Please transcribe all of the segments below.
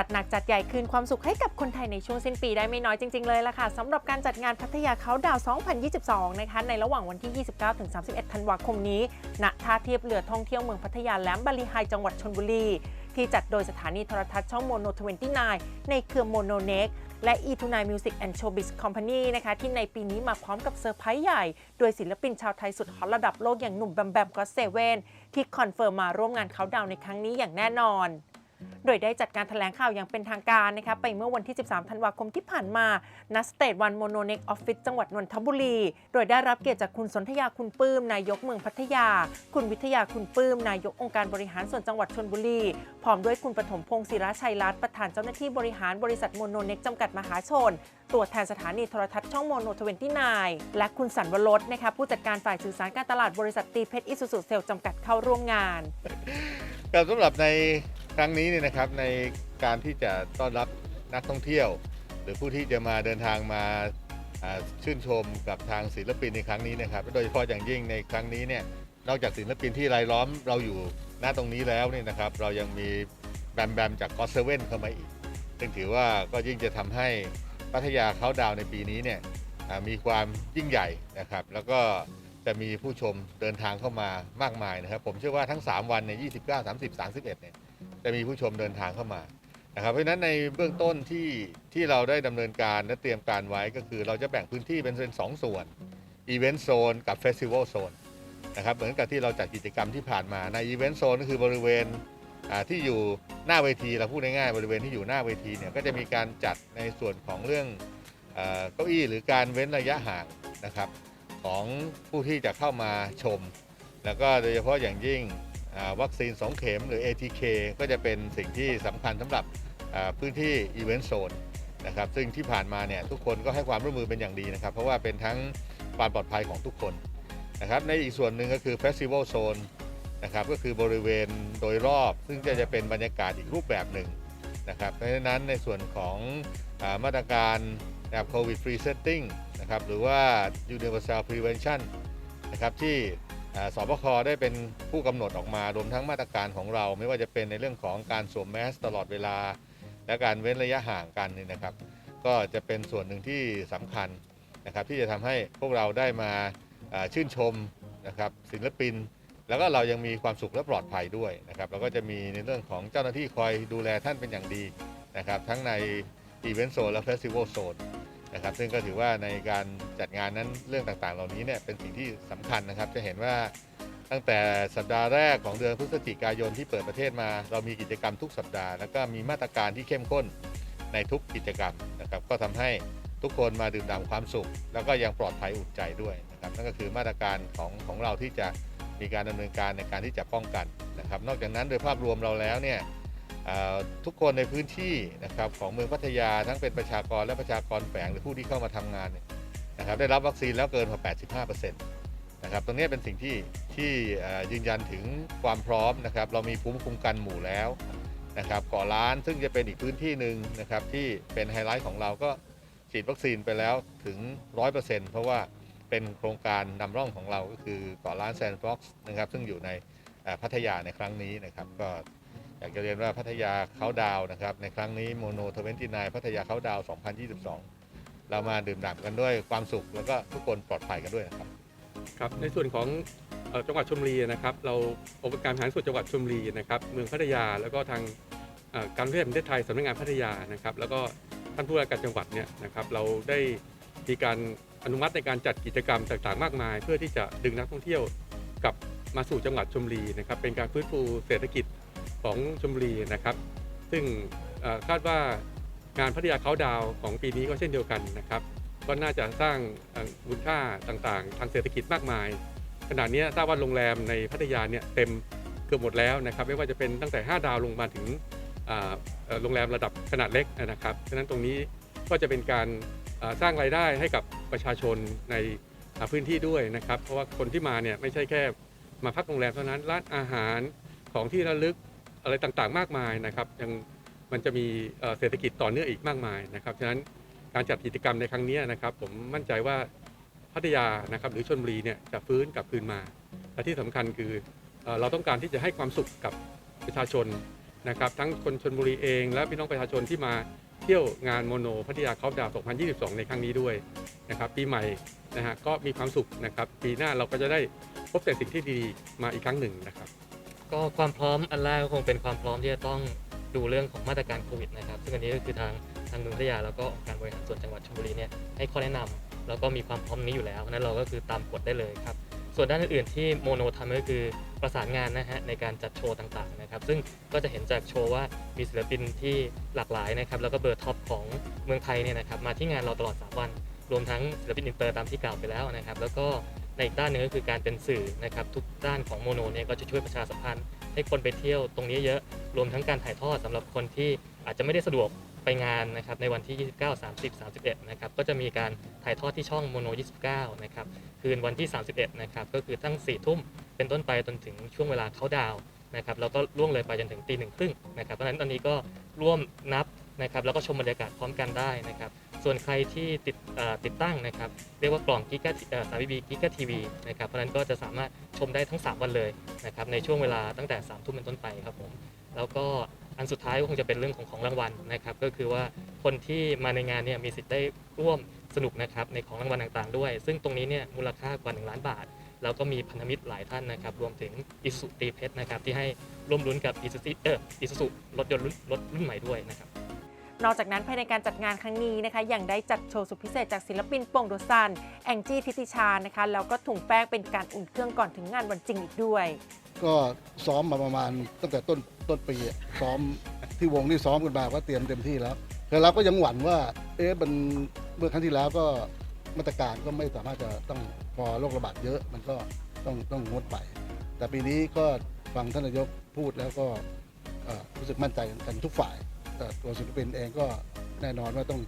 ันักจัดใหญ่คืนความสุขให้กับคนไทยในช่วงสิ้นปีได้ไม่น้อยจริง ๆ เลยล่ะค่ะสำหรับการจัดงานพัทยาเขาดาว 2022 นะคะในระหว่างวันที่ 29-31 ธันวาคมนี้ณท่าเทียบเรือท่องเที่ยวเมืองพัทยาแหลมบาลีไฮจังหวัดชลบุรี ที่จัดโดยสถานีโทรทัศน์ช่องโมโน 29 ในเครือโมโนเน็กและ e 2 9 Music and Showbiz Company นะคะที่ในปีนี้มาพร้อมกับเซอร์ไพรส์ใหญ่ โดยศิลปินชาวไทยสุดฮอตระดับโลกอย่างหนุ่มแบมแบมก็เซเว่นที่คอนเฟิร์มมาร่วมงานเขาดาวในครั้งนี้อย่างแน่นอน โดยได้จัดการแถลงข่าวอย่างเป็นทางการนะคะไปเมื่อวันที่ 13 ธันวาคมที่ผ่านมาณสเตทวันโมโนเน็กออฟฟิศจังหวัดนนทบุรี โดยได้รับเกียรติจากคุณสนธยาคุณปื้ม นายกเมืองพัทยา คุณวิทยาคุณปื้ม นายกองค์การบริหารส่วนจังหวัดชนบุรี พร้อมด้วยคุณปฐมพงศ์ศิราชัยรัตน์ประธานเจ้าหน้าที่บริหารบริษัทโมโนเน็กจำกัดมหาชน ตัวแทนสถานีโทรทัศน์ช่องโมโน29และคุณสันวรสนะคะผู้จัดการฝ่ายสื่อสารการตลาดบริษัทตีเพชรอิสุสุเซลจำกัดเข้าร่วมงานครับสำหรับใน ครั้งนี้เนี่ยนะครับในการที่จะต้อนรับนักท่องเที่ยว หรือผู้ที่จะมาเดินทางมาชื่นชมกับทางศิลปินในครั้งนี้นะครับโดยเฉพาะอย่างยิ่งในครั้งนี้เนี่ยนอกจากศิลปินที่รายล้อมเราอยู่หน้าตรงนี้แล้วเนี่ยนะครับเรายังมีแบมแบมจากก็เซเว่นเข้ามาอีก ซึ่งถือว่าก็ยิ่งจะทำให้พัทยาเขาดาวในปีนี้เนี่ยมีความยิ่งใหญ่นะครับ แล้วก็จะมีผู้ชมเดินทางเข้ามามากมายนะครับ ผมเชื่อว่าทั้ง 3 วันในย29 30 31เนี่ย จะมีผู้ชมเดินทางเข้ามานะครับเพราะฉะนั้นในเบื้องต้นที่ที่เราได้ดำเนินการและเตรียมการไว้ก็คือเราจะแบ่งพื้นที่เป็นเป็นสองส่วนอีเวนต์โซนกับเฟสติวัลโซนนะครับเหมือนกับที่เราจัดกิจกรรมที่ผ่านมาในอีเวนต์โซนก็คือบริเวณที่อยู่หน้าเวทีเราพูดง่ายๆบริเวณที่อยู่หน้าเวทีเนี่ยก็จะมีการจัดในส่วนของเรื่องเก้าอี้หรือการเว้นระยะห่างนะครับของผู้ที่จะเข้ามาชม แล้วก็โดยเฉพาะอย่างยิ่ง วัคซีน 2 เข็มหรือ ATK ก็จะเป็นสิ่งที่สำคัญสำหรับพื้นที่อีเวนต์โซนนะครับซึ่งที่ผ่านมาเนี่ยทุกคนก็ให้ความร่วมมือเป็นอย่างดีนะครับ เพราะว่าเป็นทั้งความปลอดภัยของทุกคนนะครับในอีกส่วนหนึ่งก็คือ Festival Zone นะครับก็คือบริเวณโดยรอบ ซึ่งจะจะเป็นบรรยากาศอีกรูปแบบหนึ่งนะครับเพราะฉะนั้นในส่วนของอามาตรการแบบโควิดฟรีเซตติ้งนะครับหรือว่า Universal Prevention นะครับที่ สบคได้เป็นผู้กำหนดออกมารวมทั้งมาตรการของเรา ไม่ว่าจะเป็นในเรื่องของการสวมแมสตลอดเวลา และการเว้นระยะห่างกันนี่นะครับ ก็จะเป็นส่วนหนึ่งที่สำคัญนะครับ ที่จะทำให้พวกเราได้มาอ่าชื่นชมนะครับศิลปิน แล้วก็เรายังมีความสุขและปลอดภัยด้วยนะครับเราก็จะมีในเรื่องของเจ้าหน้าที่คอยดูแลท่านเป็นอย่างดีนะครับ ทั้งในอีเวนต์โซนและเฟสติวัลโซน นะครับซึ่งก็ถือว่าในการจัดงานนั้นเรื่องต่างๆ เหล่านี้เนี่ยเป็นสิ่งที่สำคัญนะครับ จะเห็นว่าตั้งแต่สัปดาห์แรกของเดือนพฤศจิกายนที่เปิดประเทศมา เรามีกิจกรรมทุกสัปดาห์แล้วก็มีมาตรการที่เข้มข้นในทุกกิจกรรมนะครับก็ทำให้ทุกคนมาดื่มด่ำความสุข แล้วก็ยังปลอดภัยอุ่นใจด้วยนะครับนั่นก็คือมาตรการของของเราที่จะมีการดำเนินการในการที่จะป้องกันนะครับ นอกจากนั้นโดยภาพรวมเราแล้วเนี่ย ทุกคนในพื้นที่นะครับของเมืองพัทยาทั้งเป็นประชากรและประชากรแฝงหรือผู้ที่เข้ามาทำงานนะครับได้รับวัคซีนแล้วเกินกว่า85%นะครับตรงนี้เป็นสิ่งที่ที่ยืนยันถึงความพร้อมนะครับเรามีภูมิคุ้มกันหมู่แล้วนะครับเกาะล้านซึ่งจะเป็นอีกพื้นที่หนึ่งนะครับที่เป็นไฮไลท์ของเราก็ฉีดวัคซีนไปแล้วถึง 100%เพราะว่าเป็นโครงการนำร่องของเราก็คือเกาะล้านแซนด์บ็อกซ์นะครับซึ่งอยู่ในพัทยาในครั้งนี้นะครับก็ อยากจะเรียนว่าพัทยาเขาดาวนะครับ ในครั้งนี้โมโนทเวนตี้นพัทยาเขาดาว 2022 เรามาดื่มด่ำกันด้วยความสุข แล้วก็ทุกคนปลอดภัยกันด้วยนะครับ ครับในส่วนของจังหวัดชลบุรีนะครับ เราองค์การบริหารส่วนจังหวัดชลบุรีนะครับเมืองพัทยาแล้วก็ทางการท่องเที่ยวประเทศไทยสำนักงานพัทยานะครับ แล้วก็ท่านผู้ว่าการจังหวัดเนี่ยนะครับ เราได้มีการอนุมัติในการจัดกิจกรรมต่างๆ มากมาย เพื่อที่จะดึงนักท่องเที่ยวกลับมาสู่จังหวัดชลบุรีนะครับ เป็นการฟื้นฟูเศรษฐกิจ ของชลบุรีนะครับ ซึ่งคาดว่างานพัทยาเขาดาวของปีนี้ก็เช่นเดียวกันนะครับ ก็น่าจะสร้างมูลค่าต่างๆ ทางเศรษฐกิจมากมาย ขณะนี้ทราบว่าโรงแรมในพัทยาเนี่ยเต็มเกือบหมดแล้วนะครับ ไม่ว่าจะเป็นตั้งแต่ 5 ดาวลงมาถึงโรงแรมระดับขนาดเล็กนะครับฉะนั้นตรงนี้ก็จะเป็นการสร้างรายได้ให้กับประชาชนในพื้นที่ด้วยนะครับ เพราะว่าคนที่มาเนี่ยไม่ใช่แค่มาพักโรงแรมเท่านั้น ร้านอาหารของที่ระลึก อะไรต่างๆ มากมายนะครับยังมันจะมีเศรษฐกิจต่อเนื่องอีกมากมายนะครับฉะนั้นการจัดกิจกรรมในครั้งนี้นะครับผมมั่นใจว่าพัทยานะครับหรือชนบุรีเนี่ยจะฟื้นกลับคืนมาและที่สำคัญคือเราต้องการที่จะให้ความสุขกับประชาชนนะครับ ทั้งคนชนบุรีเอง และพี่น้องประชาชนที่มาเที่ยวงานโมโนพัทยาเขาดาว 2022 ในครั้งนี้ด้วยนะครับปีใหม่นะฮะก็มีความสุขนะครับ ปีหน้าเราก็จะได้พบแต่สิ่งที่ดีๆมาอีกครั้งหนึ่งนะครับ ก็ความพร้อมอันแรกก็คงเป็นความพร้อมที่จะต้องดูเรื่องของมาตรการโควิดนะครับ ซึ่งอันนี้ก็คือทางทางเมืองพัทยาแล้วก็องค์การบริหารส่วนจังหวัดชลบุรีเนี่ยให้ข้อแนะนำแล้วก็มีความพร้อมนี้อยู่แล้วนั้นเราก็คือตามกฎได้เลยครับ ส่วนด้านอื่นๆที่โมโนทำก็คือประสานงานนะฮะในการจัดโชว์ต่างๆนะครับ ซึ่งก็จะเห็นจากโชว์ว่ามีศิลปินที่หลากหลายนะครับ แล้วก็เบอร์ท็อปของเมืองไทยเนี่ยนะครับมาที่งานเราตลอด 3 วัน รวมทั้งศิลปินอินเตอร์ตามที่กล่าวไปแล้วนะครับ แล้วก็ ในอีกด้านหนึ่งก็คือการเป็นสื่อนะครับทุกด้านของโมโนเนี่ยก็จะช่วยประชาสัมพันธ์ให้คนไปเที่ยวตรงนี้เยอะรวมทั้งการถ่ายทอดสำหรับคนที่อาจจะไม่ได้สะดวกไปงานนะครับในวันที่ 29 30 31 นะครับก็จะมีการถ่ายทอดที่ช่องโมโน 29 นะครับคืนวันที่ 31 นะครับก็คือตั้ง 4 ทุ่มเป็นต้นไปจนถึงช่วงเวลาเขาดาวน์นะครับแล้วก็ล่วงเลยไปจนถึงตีหนึ่งครึ่งนะครับเพราะฉะนั้นตอนนี้ก็ร่วมนับนะครับแล้วก็ชมบรรยากาศพร้อมกันได้นะครับ ส่วนใครที่ติดติดตั้งนะครับ เรียกว่ากล่องกิกะสามบีบีกิกะทีวีนะครับ เพราะนั้นก็จะสามารถชมได้ทั้ง 3 วันเลยนะครับ ในช่วงเวลาตั้งแต่3ทุ่มเป็นต้นไปครับผม แล้วก็อันสุดท้ายก็คงจะเป็นเรื่องของของรางวัลนะครับ ก็คือว่าคนที่มาในงานเนี่ยมีสิทธิ์ได้ร่วมสนุกนะครับในของรางวัลต่างๆ ด้วย ซึ่งตรงนี้เนี่ยมูลค่ากว่า 1 ล้านบาท แล้วก็มีพันธมิตรหลายท่านนะครับ รวมถึงอิสุตีเพชรนะครับที่ให้ร่วมลุ้นกับอิสุเอออิสุรถยนต์รุ่นรถรุ่นใหม่ด้วยนะครับ นอกจากนั้นภายในการจัดงานครั้งนี้นะคะยังได้จัดโชว์สุดพิเศษจากศิลปินโป่งโดซัน แองจี้ทิติชานะคะแล้วก็ถุงแป้งเป็นการอุ่นเครื่องก่อนถึงงานวันจริงอีกด้วย ก็ซ้อมมาประมาณตั้งแต่ต้นต้นปีอะซ้อมที่วงนี่ซ้อมกันมาก็เตรียมเต็มที่แล้วแต่เราก็ยังหวั่นว่า เอ๊ะมันเมื่อครั้งที่แล้วก็มาตรการก็ไม่สามารถจะต้องพอโรคระบาดเยอะมันก็ต้องต้องงดไป แต่ปีนี้ก็ฟังท่านนายกพูดแล้วก็เอ่อรู้สึกมั่นใจกันทุกฝ่าย แต่ตัวศิลปินเองก็แน่นอนว่าต้อง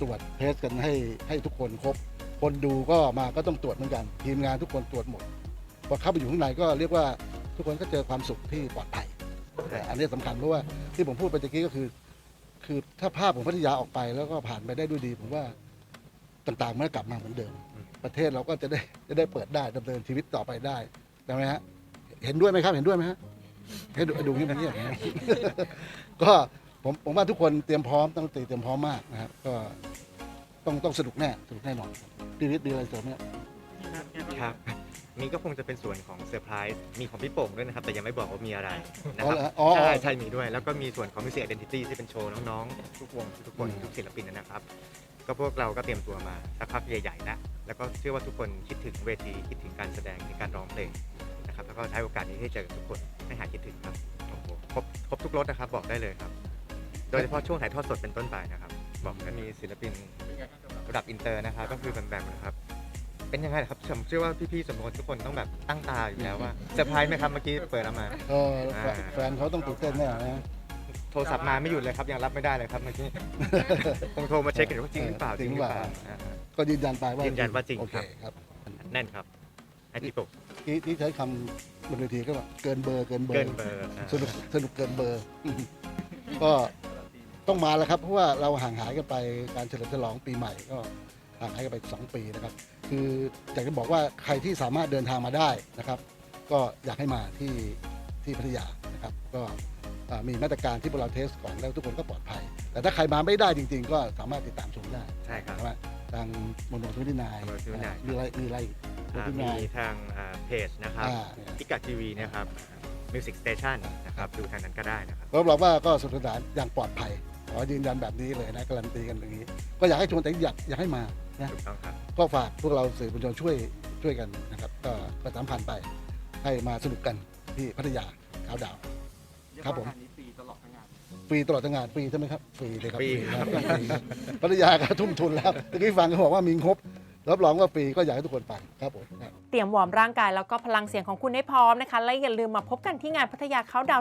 ตรวจเทสกันให้ให้ทุกคนครบ คนดูก็มาก็ต้องตรวจเหมือนกัน ทีมงานทุกคนตรวจหมดพอเข้าไปอยู่ข้างในก็เรียกว่าทุกคนก็เจอความสุขที่ปลอดภัยแต่อันนี้สำคัญเพราะว่าที่ผมพูดไปตะกี้ก็คือ คือถ้าภาพของพัทยาออกไปแล้วก็ผ่านไปได้ด้วยดี ผมว่าต่างๆมันก็กลับมาเหมือนเดิม ประเทศเราก็จะได้จะได้เปิดได้ดำเนินชีวิตต่อไปได้ใช่ไหมฮะเห็นด้วยไหมครับเห็นด้วยไหมฮะให้ดูดูนี่มันเนี่ก็ ผมผมว่าทุกคนเตรียมพร้อมต้องเตรียมพร้อมมากนะครับ ก็ต้องต้องสนุกแน่สนุกแน่นอนพีวิทย์มีอะไรเสริมไหมครับครับ นี่ก็คงจะเป็นส่วนของเซอร์ไพรส์มีของพี่โป่งด้วยนะครับ แต่ยังไม่บอกว่ามีอะไรนะอ๋อครับเหรออ๋อ ใช่ใช่มีด้วย แล้วก็มีส่วนของ Music Identity ที่เป็นโชว์น้องๆ ทุกวงทุกคนอืม ทุกศิลปินนะครับ ก็พวกเราก็เตรียมตัวมาสักพักใหญ่ๆแล้วแล้วก็เชื่อว่าทุกคนคิดถึงเวทีคิดถึงการแสดงในการร้องเพลงนะครับแล้วก็ใช้โอกาสนี้ให้เจอทุกคนให้หายคิดถึงครับโอ้โหครบครบทุกรสนะครับบอกได้เลยครับโดยเฉพาะช่วงถ่ายทอดสดเป็นต้นไปนะครับ บอกว่ามีศิลปินระดับอินเตอร์นะครับก็คือแบมๆนะครับ เป็นยังไงล่ะครับผมเชื่อว่าพี่ๆสมมติทุกคนต้องแบบตั้งตาอยู่แล้วว่าเซอร์ไพรส์ไหมครับเมื่อกี้เปิดออกมาเออแฟนแฟนเขาต้องตื่นเต้นแน่นะ โทรศัพท์มาไม่หยุดเลยครับยังรับไม่ได้เลยครับเมื่อกี้ คงโทรมาเช็คกันว่าจริงหรือเปล่าจริงหรือเปล่าอ่าก็ยืนยันไปว่ายืนยันว่าจริงโอเคครับ ครับแน่นครับไอพี่ปกที่ที่ใช้คำบนเวทีก็ว่าเกินเบอร์เกินเบอเกินร์ เบอร์อ่า สนุกสนุกเกินเบอร์ ก็ ต้องมาแล้วครับเพราะว่าเราห่างหายกันไปการเฉลิมฉลองปีใหม่ก็ห่างหายกันไป 2 ปีนะครับ คืออยากจะบอกว่าใครที่สามารถเดินทางมาได้นะครับ ก็อยากให้มาที่ที่พัทยานะครับ ก็อ่ามีมาตรการที่พวกเราเทสก่อนแล้วทุกคนก็ปลอดภัย แต่ถ้าใครมาไม่ได้จริง ๆ ก็สามารถติดตามชมได้ใช่ครับใช่ไหมทางโมโนทวิตี้นาย Mono 29มีอะไรมีอะไรอ่า29มีทางเพจนะครับอ่าเนี่ยพิกัดทีวีนะครับมิวสิกสเตชันนะครับ ดูทางนั้นก็ได้นะครับรับรองว่าก็สนุกสนานอย่างปลอดภัยข อยืนยันแบบนี้เลยนะการันตีกันอย่างนี้ ก็อยากให้ชวนแต่อยากอยากให้มานะถูกต้องครับก็ฝากพวกเราสื่อมวลชนช่วยช่วยกันนะครับ ก็ประชาสัมพันธ์ไปให้มาสนุกกันที่พัทยาขาวดาว ครับผมฟรีตลอดทั้งงานฟรีตลอดทั้งงานฟรีใช่ไหมครับฟรีเลยครับฟรีนะครับต้องฟรีครับพัทยาก็ทุ่มทุนแล้วเมื่อกี้ฟังเขาบอกว่ามีงบรับรองว่าฟรีก็อยากให้ทุกคนไปครับผมครับเตรียมวอร์มร่างกายแล้วก็พลังเสียงของคุณให้พร้อมนะคะ และอย่าลืมมาพบกันที่งานพัทยาเขาดาว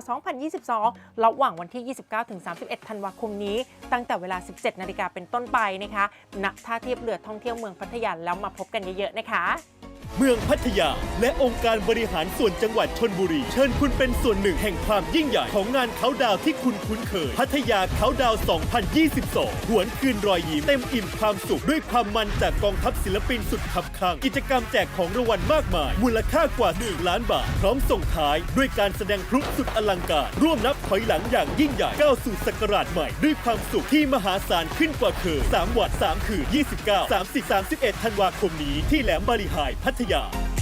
2022 ระหว่างวันที่ 29-31 ธันวาคมนี้ ตั้งแต่เวลา 17 นาฬิกาเป็นต้นไปนะคะ ณ ท่าเทียบเรือท่องเที่ยวเมืองพัทยาแล้วมาพบกันเยอะๆนะคะ เมืองพัทยา และองค์การบริหารส่วนจังหวัดชนบุรี เชิญคุณเป็นส่วนหนึ่งแห่งความยิ่งใหญ่ ของงานเขาดาวที่คุณคุ้นเคย พัทยาเขาดาว 2022 หวนคืนรอยยิ้มเต็มอิ่มความสุข ด้วยความมันจากกองทัพศิลปินสุดขับขังกิจกรรมแจกของรางวัลมากมาย มูลค่ากว่า 1 ล้านบาท พร้อมส่งท้ายด้วยการแสดงพลุสุดอลังการ ร่วมนับถอยหลังอย่างยิ่งใหญ่ก้าวสู่ศักราชใหม่ ด้วยความสุขที่มหาศาลขึ้นกว่าเคย3วัน3คืน29 30 31ธันวาคมนี้ที่แหลมบาลีไฮพัทยา